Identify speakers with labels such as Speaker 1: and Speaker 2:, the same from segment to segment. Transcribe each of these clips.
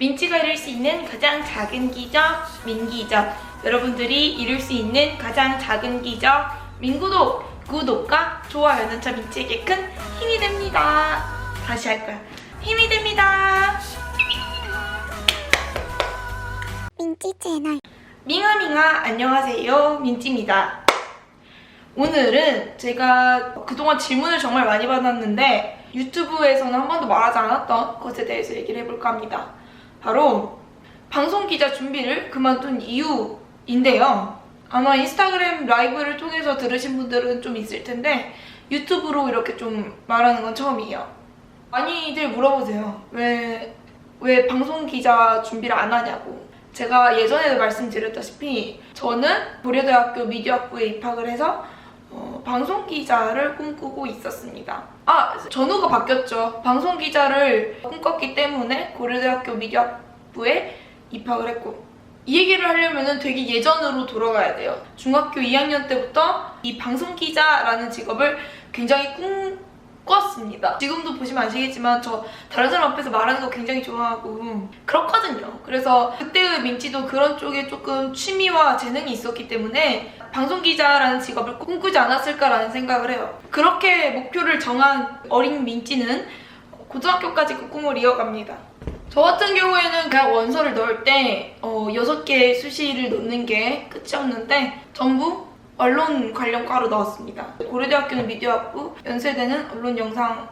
Speaker 1: 민치가 이룰 수 있는 가장 작은 기적, 민기적. 여러분들이 이룰 수 있는 가장 작은 기적, 민구독. 구독과 좋아요는 저 민치에게 큰 힘이 됩니다. 다시 할 거야. 힘이 됩니다.
Speaker 2: 민지 채널
Speaker 1: 밍아밍아 안녕하세요 민지입니다 오늘은 제가 그동안 질문을 정말 많이 받았는데 유튜브에서는 한 번도 말하지 않았던 것에 대해서 얘기를 해볼까 합니다 바로 방송 기자 준비를 그만둔 이유인데요. 아마 인스타그램 라이브를 통해서 들으신 분들은 좀 있을 텐데 유튜브로 이렇게 좀 말하는 건 처음이에요. 많이들 물어보세요. 왜, 왜 방송 기자 준비를 안 하냐고. 제가 예전에도 말씀드렸다시피 저는 고려대학교 미디어학부에 입학을 해서 어, 방송 기자를 꿈꾸고 있었습니다. 아, 전후가 바뀌었죠. 방송 기자를 꿈꿨기 때문에 고려대학교 미디어학부에 입학을 했고 이 얘기를 하려면 되게 예전으로 돌아가야 돼요. 중학교 2학년 때부터 이 방송 기자라는 직업을 굉장히 꿈 꿨습니다. 지금도 보시면 아시겠지만 저 다른 사람 앞에서 말하는 거 굉장히 좋아하고 그렇거든요. 그래서 그때의 민지도 그런 쪽에 조금 취미와 재능이 있었기 때문에 방송기자라는 직업을 꿈꾸지 않았을까라는 생각을 해요. 그렇게 목표를 정한 어린 민지는 고등학교까지 그 꿈을 이어갑니다. 저 같은 경우에는 그냥 원서를 넣을 때 어, 6개의 수시를 넣는 게 끝이었는데 전부 언론 관련 과로 넣었습니다. 고려대학교는 미디어학부, 연세대는 언론 영상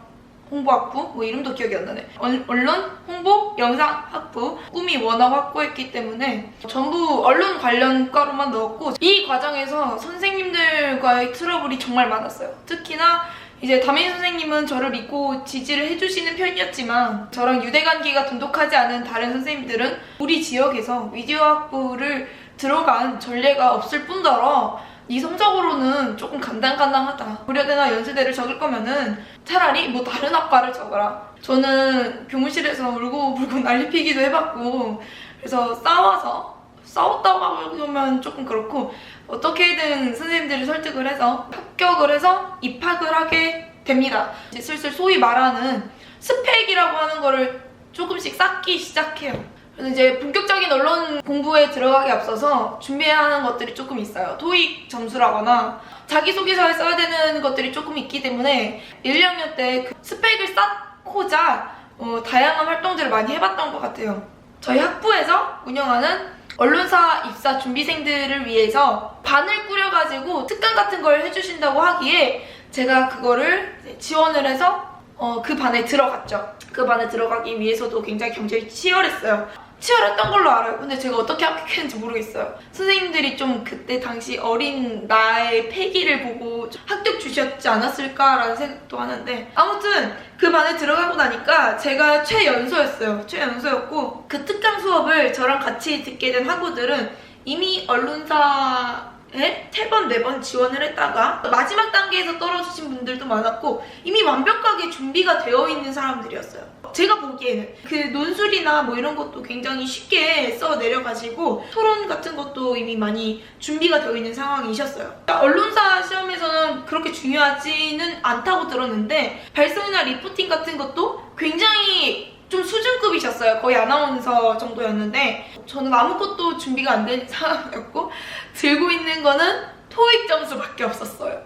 Speaker 1: 홍보학부, 뭐 이름도 기억이 안 나네. 언- 언론, 홍보, 영상 학부 꿈이 워낙 확고했기 때문에 전부 언론 관련 과로만 넣었고 이 과정에서 선생님들과의 트러블이 정말 많았어요. 특히나 이제 담임 선생님은 저를 믿고 지지를 해주시는 편이었지만 저랑 유대관계가 돈독하지 않은 다른 선생님들은 우리 지역에서 미디어 학부를 들어간 전례가 없을 뿐더러 네 성적으로는 조금 간당간당하다. 고려대나 연세대를 적을 거면은 차라리 뭐 다른 학과를 적어라. 저는 교무실에서 울고불고 난리 피기도 해봤고 그래서 싸워서 싸웠다고 하면 조금 그렇고 어떻게든 선생님들이 설득을 해서 합격을 해서 입학을 하게 됩니다. 이제 슬슬 소위 말하는 스펙이라고 하는 거를 조금씩 쌓기 시작해요. 이제 본격적인 언론 공부에 들어가기 앞서서 준비해야 하는 것들이 조금 있어요. 토익 점수라거나 자기소개서에 써야 되는 것들이 조금 있기 때문에 1, 2학년 때 그 스펙을 쌓고자 어, 다양한 활동들을 많이 해봤던 것 같아요. 저희 학부에서 운영하는 언론사 입사 준비생들을 위해서 반을 꾸려가지고 특강 같은 걸 해주신다고 하기에 제가 그거를 지원을 해서 어, 그 반에 들어갔죠. 그 반에 들어가기 위해서도 굉장히 경쟁이 치열했어요. 치열했던 걸로 알아요. 근데 제가 어떻게 합격했는지 모르겠어요. 선생님들이 좀 그때 당시 어린 나의 패기를 보고 좀 합격 주셨지 않았을까라는 생각도 하는데 아무튼 그 반에 들어가고 나니까 제가 최연소였어요. 최연소였고 그 특강 수업을 저랑 같이 듣게 된 학우들은 이미 언론사 에 세 번, 네 번 지원을 했다가 마지막 단계에서 떨어지신 분들도 많았고 이미 완벽하게 준비가 되어 있는 사람들이었어요. 제가 보기에는 그 논술이나 뭐 이런 것도 굉장히 쉽게 써 내려가지고 토론 같은 것도 이미 많이 준비가 되어 있는 상황이셨어요. 언론사 시험에서는 그렇게 중요하지는 않다고 들었는데 발성이나 리포팅 같은 것도 굉장히 좀 수준급이셨어요. 거의 아나운서 정도였는데 저는 아무것도 준비가 안된 상황이었고 들고 있는 거는 토익 점수밖에 없었어요.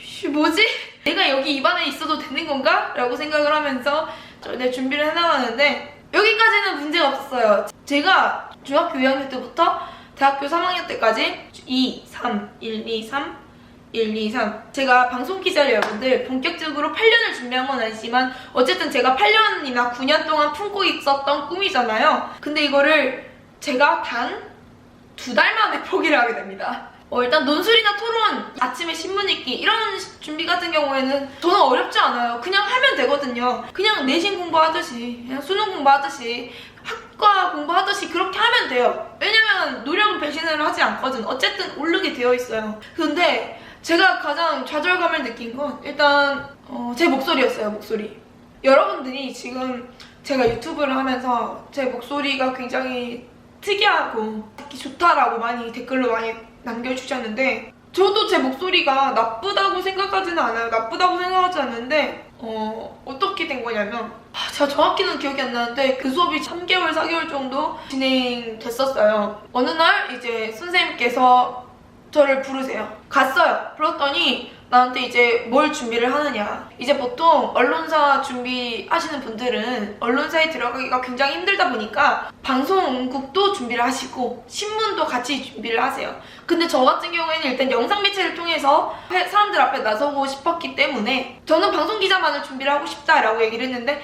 Speaker 1: 씨, 뭐지? 내가 여기 입안에 있어도 되는 건가? 라고 생각을 하면서 저는 준비를 해나가는데 여기까지는 문제가 없었어요. 제가 중학교 2학년 때부터 대학교 3학년 때까지 2, 3, 1, 2, 3, 1, 2, 3 제가 방송 기자를 여러분들 본격적으로 8년을 준비한 건 아니지만 어쨌든 제가 8년이나 9년 동안 품고 있었던 꿈이잖아요. 근데 이거를 제가 단 두 달 만에 포기를 하게 됩니다. 어, 일단 논술이나 토론, 아침에 신문 읽기 이런 시- 준비 같은 경우에는 저는 어렵지 않아요. 그냥 하면 되거든요. 그냥 내신 공부하듯이, 그냥 수능 공부하듯이, 학과 공부하듯이 그렇게 하면 돼요. 왜냐면 노력은 배신을 하지 않거든. 어쨌든 오르게 되어 있어요. 근데 제가 가장 좌절감을 느낀 건 일단 어, 제 목소리였어요. 목소리. 여러분들이 지금 제가 유튜브를 하면서 제 목소리가 굉장히 특이하고 듣기 좋다라고 많이 댓글로 많이 남겨주셨는데 저도 제 목소리가 나쁘다고 생각하지는 않아요. 나쁘다고 생각하지 않는데 어, 어떻게 된 거냐면 아, 제가 정확히는 기억이 안 나는데 그 수업이 3개월, 4개월 정도 진행됐었어요. 어느 날 이제 선생님께서 저를 부르세요. 갔어요. 불렀더니 나한테 이제 뭘 준비를 하느냐. 이제 보통 언론사 준비하시는 분들은 언론사에 들어가기가 굉장히 힘들다 보니까 방송국도 준비를 하시고 신문도 같이 준비를 하세요. 근데 저 같은 경우에는 일단 영상 매체를 통해서 회- 사람들 앞에 나서고 싶었기 때문에 저는 방송 기자만을 준비를 하고 싶다라고 얘기를 했는데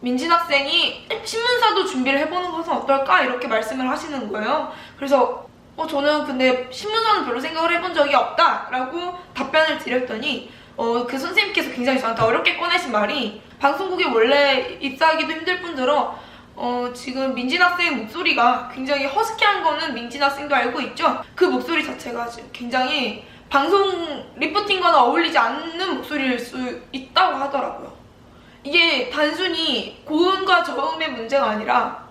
Speaker 1: 민진 학생이 신문사도 준비를 해보는 것은 어떨까 이렇게 말씀을 하시는 거예요. 그래서 어 저는 근데 신문사는 별로 생각을 해본 적이 없다 라고 답변을 드렸더니 어 그 선생님께서 굉장히 저한테 어렵게 꺼내신 말이 방송국에 원래 입사하기도 힘들 뿐더러 어 지금 민진 학생의 목소리가 굉장히 허스키한 거는 민진 학생도 알고 있죠. 그 목소리 자체가 굉장히 방송 리포팅과는 어울리지 않는 목소리일 수 있다고 하더라고요. 이게 단순히 고음과 저음의 문제가 아니라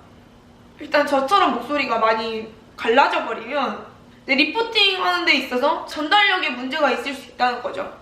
Speaker 1: 일단 저처럼 목소리가 많이 갈라져 버리면 내 리포팅 하는 데 있어서 전달력에 문제가 있을 수 있다는 거죠.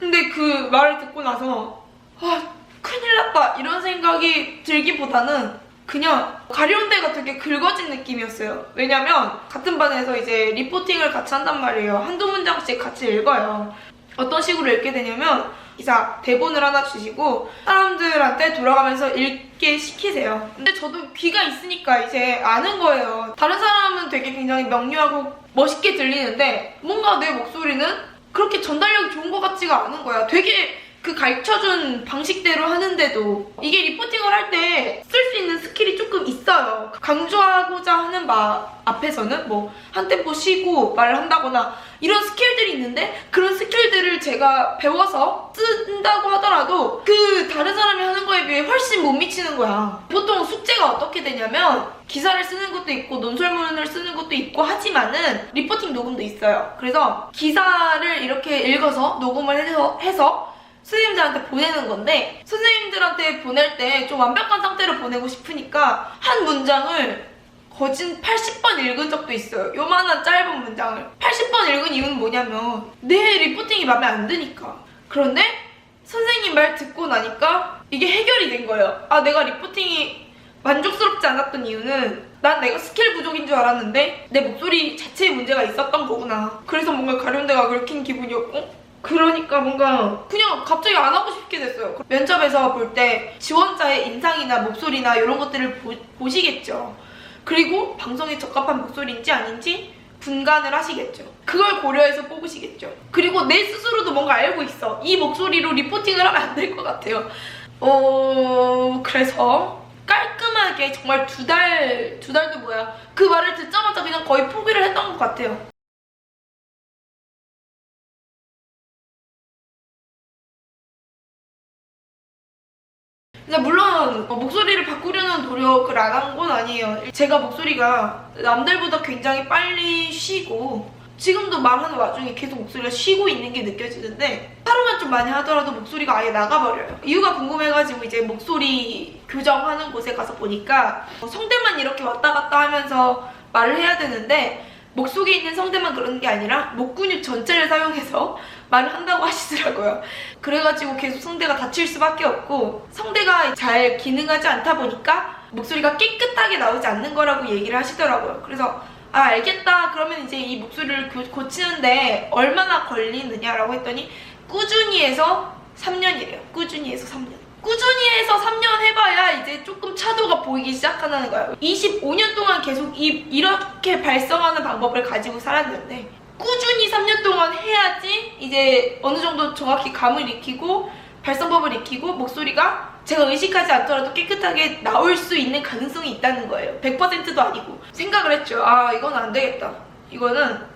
Speaker 1: 근데 그 말을 듣고 나서 아 큰일 났다 이런 생각이 들기보다는 그냥 가려운 데가 되게 긁어진 느낌이었어요. 왜냐면 같은 반에서 이제 리포팅을 같이 한단 말이에요. 한두 문장씩 같이 읽어요. 어떤 식으로 읽게 되냐면 기사 대본을 하나 주시고 사람들한테 돌아가면서 읽 게 시키세요. 근데 저도 귀가 있으니까 이제 아는 거예요. 다른 사람은 되게 굉장히 명료하고 멋있게 들리는데 뭔가 내 목소리는 그렇게 전달력이 좋은 것 같지가 않은 거야. 되게 그 가르쳐준 방식대로 하는데도 이게 리포팅을 할 때 쓸 수 있는 스킬이 조금 있어요. 강조하고자 하는 바 앞에서는 뭐 한 템포 쉬고 말을 한다거나 이런 스킬들이 있는데 그런 스킬들을 제가 배워서 쓴다고 하더라도 그 다른 사람이 하는 거에 비해 훨씬 못 미치는 거야. 보통 숙제가 어떻게 되냐면 기사를 쓰는 것도 있고 논설문을 쓰는 것도 있고 하지만은 리포팅 녹음도 있어요. 그래서 기사를 이렇게 읽어서 녹음을 해서, 해서 선생님들한테 보내는 건데 선생님들한테 보낼 때 좀 완벽한 상태로 보내고 싶으니까 한 문장을 거진 80번 읽은 적도 있어요. 요만한 짧은 문장을 80번 읽은 이유는 뭐냐면 내 리포팅이 마음에 안 드니까. 그런데 선생님 말 듣고 나니까 이게 해결이 된 거예요. 아 내가 리포팅이 만족스럽지 않았던 이유는 난 내가 스킬 부족인 줄 알았는데 내 목소리 자체에 문제가 있었던 거구나. 그래서 뭔가 가려운 데가 긁힌 기분이었고 그러니까 뭔가 그냥 갑자기 안 하고 싶게 됐어요. 면접에서 볼 때 지원자의 인상이나 목소리나 이런 것들을 보, 보시겠죠. 그리고 방송에 적합한 목소리인지 아닌지 분간을 하시겠죠. 그걸 고려해서 뽑으시겠죠. 그리고 내 스스로도 뭔가 알고 있어. 이 목소리로 리포팅을 하면 안 될 것 같아요. 어, 그래서 깔끔하게 정말 두 달, 두 달도 뭐야. 그 말을 듣자마자 그냥 거의 포기를 했던 것 같아요. 근데 물론 어, 목소리를 바꾸려는 노력을 안 한 건 아니에요. 제가 목소리가 남들보다 굉장히 빨리 쉬고 지금도 말하는 와중에 계속 목소리가 쉬고 있는 게 느껴지는데 하루만 좀 많이 하더라도 목소리가 아예 나가버려요. 이유가 궁금해가지고 이제 목소리 교정하는 곳에 가서 보니까 어, 성대만 이렇게 왔다 갔다 하면서 말을 해야 되는데 목 속에 있는 성대만 그러는 게 아니라 목 근육 전체를 사용해서 말을 한다고 하시더라고요. 그래가지고 계속 성대가 다칠 수밖에 없고 성대가 잘 기능하지 않다 보니까 목소리가 깨끗하게 나오지 않는 거라고 얘기를 하시더라고요. 그래서 아 알겠다 그러면 이제 이 목소리를 고- 고치는데 얼마나 걸리느냐라고 했더니 꾸준히 해서 3년이래요. 꾸준히 해서 3년. 꾸준히 해서 3년 해봐야 이제 조금 차도가 보이기 시작하는 거예요. 25년 동안 계속 이, 이렇게 발성하는 방법을 가지고 살았는데 꾸준히 3년 동안 해야지 이제 어느 정도 정확히 감을 익히고 발성법을 익히고 목소리가 제가 의식하지 않더라도 깨끗하게 나올 수 있는 가능성이 있다는 거예요. 100%도 아니고 생각을 했죠. 아 이건 안 되겠다. 이거는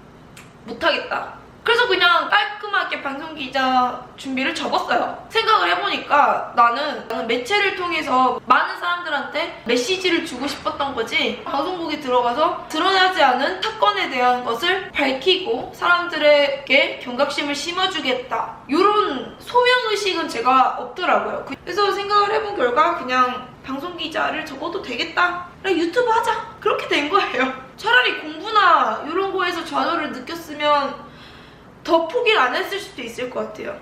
Speaker 1: 못하겠다. 그래서 그냥 깔끔하게 방송 기자 준비를 접었어요. 생각을 해보니까 나는, 나는 매체를 통해서 많은 사람들한테 메시지를 주고 싶었던 거지. 방송국에 들어가서 드러나지 않은 사건에 대한 것을 밝히고 사람들에게 경각심을 심어주겠다. 이런 소명 의식은 제가 없더라고요. 그래서 생각을 해본 결과 그냥 방송 기자를 접어도 되겠다. 그래 유튜브 하자. 그렇게 된 거예요. 차라리 공부나 이런 거에서 좌절을 느꼈으면 더 포기를 안 했을 수도 있을 것 같아요.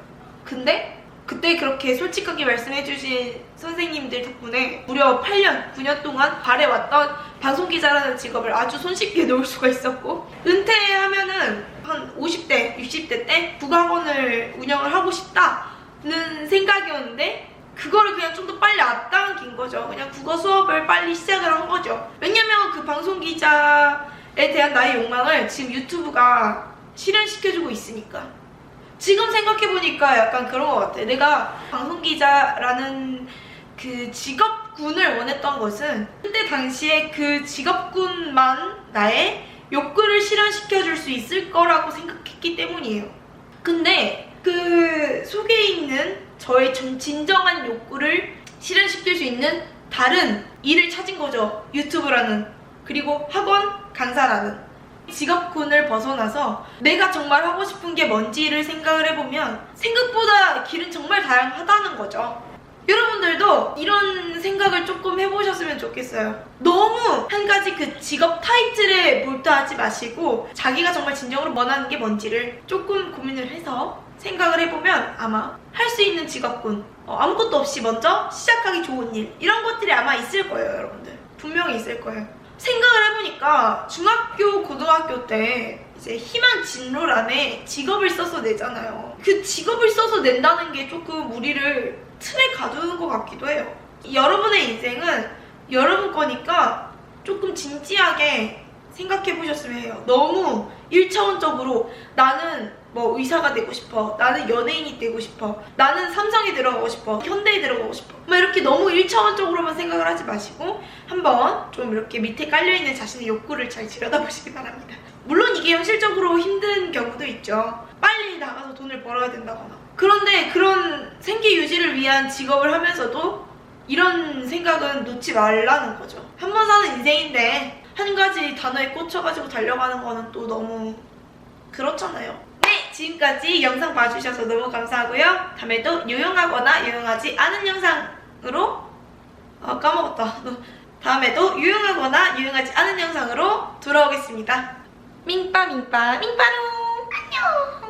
Speaker 1: 근데 그때 그렇게 솔직하게 말씀해주신 선생님들 덕분에 무려 8년, 9년 동안 발해왔던 방송기자라는 직업을 아주 손쉽게 놓을 수가 있었고 은퇴하면은 한 50대, 60대 때 국악원을 운영을 하고 싶다는 생각이었는데 그거를 그냥 좀 더 빨리 앞당긴 거죠. 그냥 국어 수업을 빨리 시작을 한 거죠. 왜냐면 그 방송기자에 대한 나의 욕망을 지금 유튜브가 실현시켜주고 있으니까. 지금 생각해보니까 약간 그런 것 같아. 내가 방송기자라는 그 직업군을 원했던 것은 그때 당시에 그 직업군만 나의 욕구를 실현시켜줄 수 있을 거라고 생각했기 때문이에요. 근데 그 속에 있는 저의 전- 진정한 욕구를 실현시킬 수 있는 다른 일을 찾은 거죠. 유튜브라는. 그리고 학원 강사라는. 직업군을 벗어나서 내가 정말 하고 싶은 게 뭔지를 생각을 해보면 생각보다 길은 정말 다양하다는 거죠. 여러분들도 이런 생각을 조금 해보셨으면 좋겠어요. 너무 한 가지 그 직업 타이틀에 몰두하지 마시고 자기가 정말 진정으로 원하는 게 뭔지를 조금 고민을 해서 생각을 해보면 아마 할 수 있는 직업군 어, 아무것도 없이 먼저 시작하기 좋은 일 이런 것들이 아마 있을 거예요 여러분들 분명히 있을 거예요 생각을 해 보니까 중학교 고등학교 때 이제 희망 진로란에 직업을 써서 내잖아요 그 직업을 써서 낸다는 게 조금 우리를 틀에 가두는 것 같기도 해요 여러분의 인생은 여러분 거니까 조금 진지하게 생각해 보셨으면 해요. 너무 일차원적으로 나는 뭐 의사가 되고 싶어. 나는 연예인이 되고 싶어. 나는 삼성에 들어가고 싶어. 현대에 들어가고 싶어. 막 이렇게 너무 일차원적으로만 생각을 하지 마시고 한번 좀 이렇게 밑에 깔려있는 자신의 욕구를 잘 들여다보시기 바랍니다. 물론 이게 현실적으로 힘든 경우도 있죠. 빨리 나가서 돈을 벌어야 된다거나. 그런데 그런 생계 유지를 위한 직업을 하면서도 이런 생각은 놓지 말라는 거죠. 한 번 사는 인생인데 한 가지 단어에 꽂혀가지고 달려가는 거는 또 너무 그렇잖아요. 네, 지금까지 영상 봐주셔서 너무 감사하고요. 다음에도 유용하거나 유용하지 않은 영상으로 아 까먹었다. 다음에도 유용하거나 유용하지 않은 영상으로 돌아오겠습니다. 민빠 민빠 민빠루 안녕.